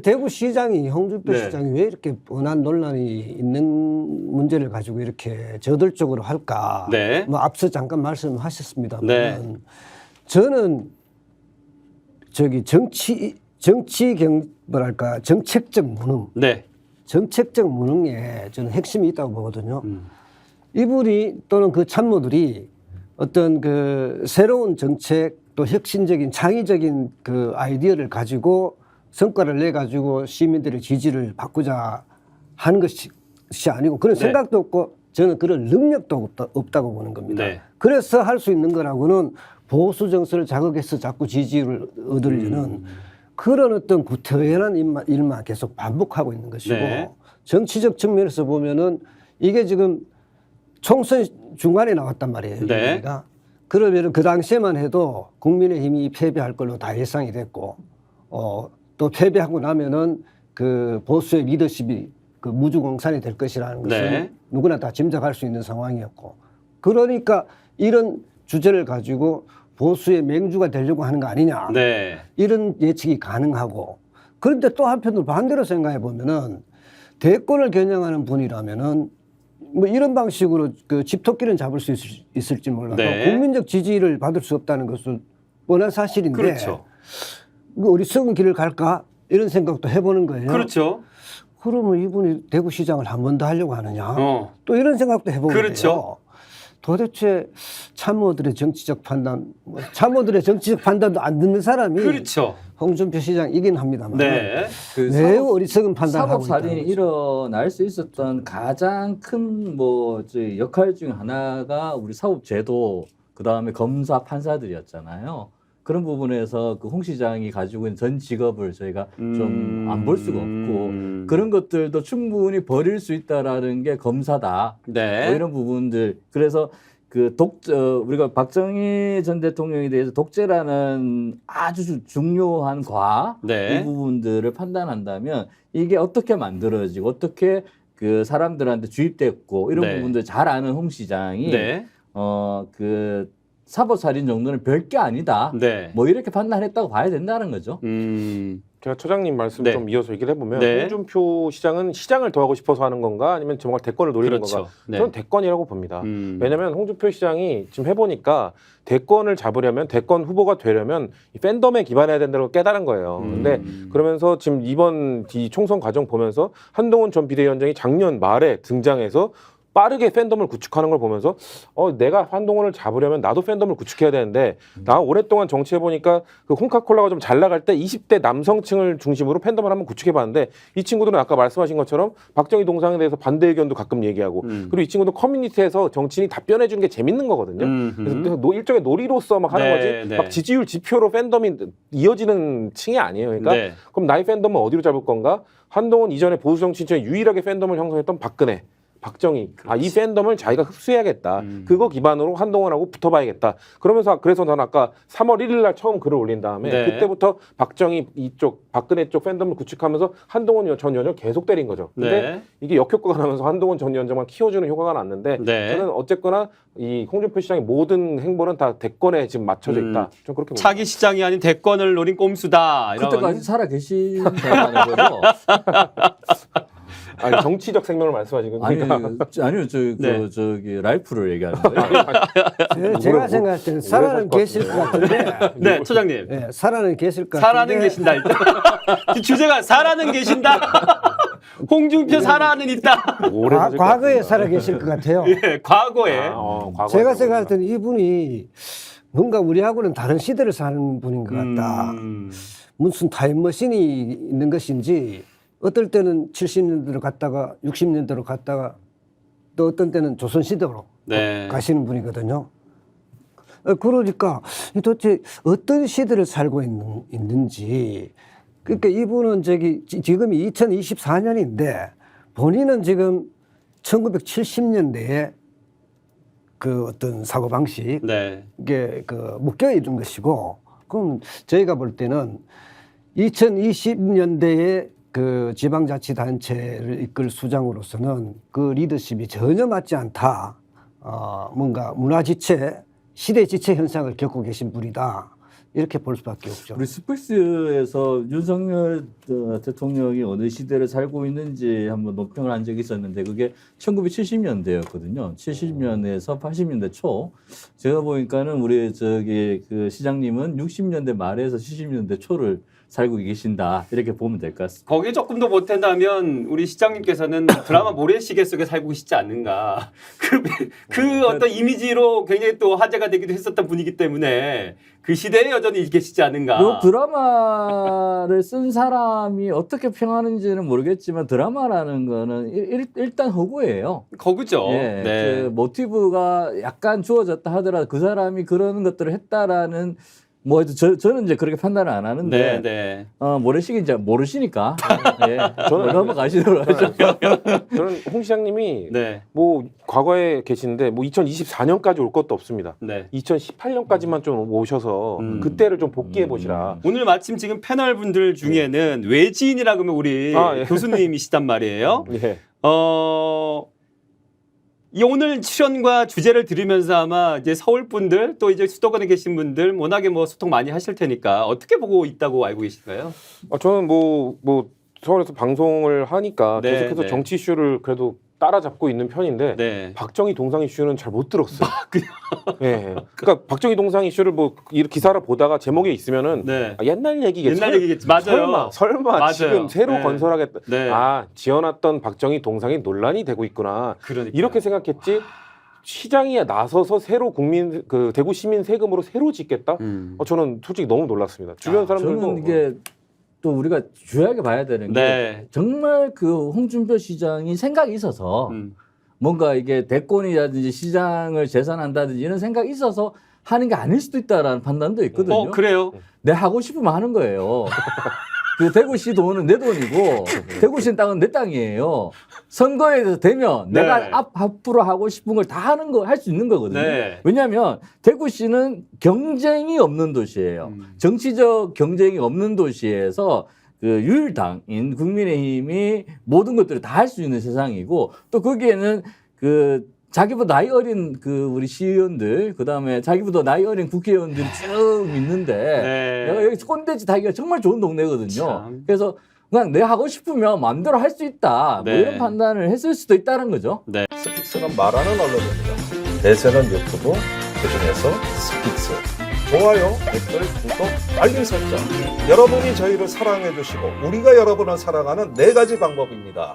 대구시장이 홍준표 네. 시장이 왜 이렇게 뻔한 논란이 있는 문제를 가지고 이렇게 저돌적으로 할까? 네. 뭐 앞서 잠깐 말씀하셨습니다만 네. 저는 저기 정치 정치 경 뭐랄까 정책적 무능 네. 정책적 무능에 저는 핵심이 있다고 보거든요. 음. 이분이 또는 그 참모들이 어떤 그 새로운 정책 또 혁신적인 창의적인 그 아이디어를 가지고 성과를 내 가지고 시민들의 지지를 바꾸자 하는 것이 아니고 그런 네. 생각도 없고 저는 그런 능력도 없다, 없다 고 보는 겁니다. 네. 그래서 할 수 있는 거라고는 보수 정서를 자극해서 자꾸 지지를 얻으려는 음. 그런 어떤 구태연한 일만, 일만 계속 반복하고 있는 것이고 네. 정치적 측면에서 보면은 이게 지금 총선 중간에 나왔단 말이에요. 네. 그러면은 그 당시에만 해도 국민의힘이 패배할 걸로 다 예상이 됐고, 어, 또 패배하고 나면은 그 보수의 리더십이 그 무주공산이 될 것이라는 것을 네. 누구나 다 짐작할 수 있는 상황이었고, 그러니까 이런 주제를 가지고 보수의 맹주가 되려고 하는 거 아니냐. 네. 이런 예측이 가능하고 그런데 또 한편으로 반대로 생각해 보면은 대권을 겨냥하는 분이라면은 뭐 이런 방식으로 그 집토끼는 잡을 수 있을, 있을지 몰라도 네. 국민적 지지를 받을 수 없다는 것은 뻔한 사실인데 그렇죠. 그 어리석은 길을 갈까 이런 생각도 해보는 거예요. 그렇죠. 그러면 이분이 대구시장을 한 번 더 하려고 하느냐 어. 또 이런 생각도 해보는 그렇죠. 거예요. 도대체 참모들의 정치적 판단, 뭐 참모들의 정치적 판단도 안 듣는 사람이 그렇죠. 홍준표 시장 이긴 합니다만 네. 그 매우 사법- 어리석은 판단을 하고 사법 있다는 살인이 거죠. 일어날 수 있었던 가장 큰뭐 역할 중 하나가 우리 사법제도 그 다음에 검사 판사들이었잖아요. 그런 부분에서 그 홍 시장이 가지고 있는 전 직업을 저희가 좀 안 볼 수가 없고 음. 그런 것들도 충분히 버릴 수 있다라는 게 검사다. 네. 뭐 이런 부분들 그래서 그 독, 어, 우리가 박정희 전 대통령에 대해서 독재라는 아주 주- 중요한 과, 네. 이 부분들을 판단한다면 이게 어떻게 만들어지고 어떻게 그 사람들한테 주입됐고 이런 네. 부분들 잘 아는 홍 시장이 네. 어, 그 사법살인 정도는 별게 아니다. 네. 뭐 이렇게 판단했다고 봐야 된다는 거죠. 음. 제가 처장님 말씀 네. 좀 이어서 얘기를 해보면 네. 홍준표 시장은 시장을 더 하고 싶어서 하는 건가 아니면 정말 대권을 노리는 그렇죠. 건가 네. 저는 대권이라고 봅니다. 음. 왜냐하면 홍준표 시장이 지금 해보니까 대권을 잡으려면 대권 후보가 되려면 이 팬덤에 기반해야 된다고 깨달은 거예요. 음. 근데 그러면서 지금 이번 이 총선 과정 보면서 한동훈 전 비대위원장이 작년 말에 등장해서 빠르게 팬덤을 구축하는 걸 보면서 어 내가 한동훈을 잡으려면 나도 팬덤을 구축해야 되는데 나 오랫동안 정치해 보니까 그 홍카콜라가 좀 잘 나갈 때 20대 남성층을 중심으로 팬덤을 한번 구축해 봤는데 이 친구들은 아까 말씀하신 것처럼 박정희 동상에 대해서 반대 의견도 가끔 얘기하고 음. 그리고 이 친구도 커뮤니티에서 정치인이 답변해 주는 게 재밌는 거거든요. 음. 그래서 노- 일종의 놀이로서 막 하는 네, 거지 네. 막 지지율 지표로 팬덤이 이어지는 층이 아니에요. 그러니까 네. 그럼 나의 팬덤은 어디로 잡을 건가? 한동훈 이전에 보수 정치 중에 유일하게 팬덤을 형성했던 박근혜. 박정희 아 이 팬덤을 자기가 흡수해야겠다 음. 그거 기반으로 한동훈하고 붙어봐야겠다 그러면서 그래서 저는 아까 3월 1일 날 처음 글을 올린 다음에 네. 그때부터 박정희 이쪽 박근혜 쪽 팬덤을 구축하면서 한동훈 전 위원장 계속 때린 거죠 근데 네. 이게 역효과가 나면서 한동훈 전 위원장만 키워주는 효과가 났는데 네. 저는 어쨌거나 이 홍준표 시장의 모든 행보는 다 대권에 지금 맞춰져 음. 있다. 좀 그렇게 봅니다. 차기 시장이 아닌 대권을 노린 꼼수다. 이런. 그때까지 살아 계신다는 거죠. 아니, 정치적 생명을 말씀하시는 아니, 거니까. 아니요, 저, 그, 네. 저기, 라이프를 얘기하는 거예요. 제- 제가 생각할 때는 살아는 살 계실 것 같은데 네, 초장님. 예, 살아는 계실 것 살아는 같은데 계신다. 일단. 주제가 살아는 계신다. 홍준표 살아는 있다. 오래 과, 과거에. 살아 계실 것 같아요. 예, 과거에. 아, 어, 과거에 제가. 생각할 때는 이분이 뭔가 우리하고는 다른 시대를 사는 분인 것 같다. 음. 무슨 타임머신이 있는 것인지 어떨 때는 70년대로 갔다가 60년대로 갔다가 또 어떤 때는 조선시대로 네. 가시는 분이거든요. 어, 그러니까 이 도대체 어떤 시대를 살고 있는, 있는지 그러니까 이분은 저기 지- 지금이 2024년인데 본인은 지금 1970년대에 그 어떤 사고 방식 네. 이게 그 묶여 있는 것이고 그럼 저희가 볼 때는 2020년대에 그 지방자치단체를 이끌 수장으로서는 그 리더십이 전혀 맞지 않다. 어, 뭔가 문화지체, 시대지체 현상을 겪고 계신 분이다. 이렇게 볼 수밖에 없죠. 우리 스페이스에서 윤석열 어, 대통령이 어느 시대를 살고 있는지 한번 논평을 한 적이 있었는데 그게 1970년대였거든요. 70년에서 80년대 초. 제가 보니까는 우리 저기 그 시장님은 60년대 말에서 70년대 초를 살고 계신다 이렇게 보면 될 것 같습니다. 거기에 조금 더 못한다면 우리 시장님께서는 드라마 모래시계 속에 살고 계시지 않는가. 그, 그 어떤 이미지로 굉장히 또 화제가 되기도 했었던 분이기 때문에 그 시대에 여전히 계시지 않는가. 요 드라마를 쓴 사람이 어떻게 평하는지는 모르겠지만 드라마라는 거는 일, 일, 단 허구예요. 거구죠. 예, 네. 그 모티브가 약간 주어졌다 하더라도 그 사람이 그런 것들을 했다라는 뭐 저, 저는 이제 그렇게 판단을 안 하는데 네, 네. 어, 모래시계 이제 모르시니까 예, 저는- 저는 넘어가시도록 하죠. 저는 홍 시장님이 네. 뭐 과거에 계신데 뭐 2024년까지 올 것도 없습니다. 네. 2018년까지만 좀 오셔서 음. 그때를 좀 복귀해 보시라. 오늘 마침 지금 패널 분들 중에는 외지인이라고 하면 우리 아, 예. 교수님이시단 말이에요. 예. 어, 이 오늘 출연과 주제를 들으면서 아마 이제 서울 분들 또 이제 수도권에 계신 분들 워낙에 뭐 소통 많이 하실 테니까 어떻게 보고 있다고 알고 계신가요? 어, 저는 뭐, 뭐, 서울에서 방송을 하니까 네, 계속해서 네. 정치 이슈를 그래도 따라잡고 있는 편인데 네. 박정희 동상 이슈는 잘 못 들었어요. 예. 그러니까 박정희 동상 이슈를 뭐 이 기사를 보다가 제목에 있으면은 네. 아, 옛날 얘기겠지. 옛날 설- 얘기겠지. 맞아요. 설마, 설마 맞아요. 지금 새로 네. 건설하겠다. 네. 아, 지어놨던 박정희 동상이 논란이 되고 있구나. 그러니까 이렇게 생각했지. 시장이 나서서 새로 국민 그 대구 시민 세금으로 새로 짓겠다. 음. 어, 저는 솔직히 너무 놀랐습니다. 주변 아, 사람들도 저는 이게 또 우리가 주의하게 봐야 되는 게 네. 정말 그 홍준표 시장이 생각이 있어서 음. 뭔가 이게 대권이라든지 시장을 재산한다든지 이런 생각이 있어서 하는 게 아닐 수도 있다라는 판단도 있거든요. 어, 그래요? 내 하고 싶으면 하는 거예요. 그 대구시 돈은 내 돈이고 대구시 땅은 내 땅이에요. 선거에 되면 네. 내가 앞 앞으로 하고 싶은 걸 다 하는 거 할 수 있는 거거든요. 네. 왜냐하면 대구시는 경쟁이 없는 도시예요. 음. 정치적 경쟁이 없는 도시에서 그 유일당인 국민의힘이 모든 것들을 다 할 수 있는 세상이고 또 거기에는 그 자기보다 나이 어린 그 우리 시의원들 그다음에 자기보다 나이 어린 국회의원들이 쭉 있는데 네. 내가 여기서 꼰대짓 하기가 정말 좋은 동네거든요. 참. 그래서 그냥 내 하고 싶으면 마음대로 할 수 있다. 네. 뭐 이런 판단을 했을 수도 있다는 거죠. 스픽스는 말하는 언론입니다. 대세는 유튜브, 그중에서 스픽스. 좋아요, 댓글, 구독, 알림 설정. 여러분이 저희를 사랑해 주시고 우리가 여러분을 사랑하는 네 가지 방법입니다.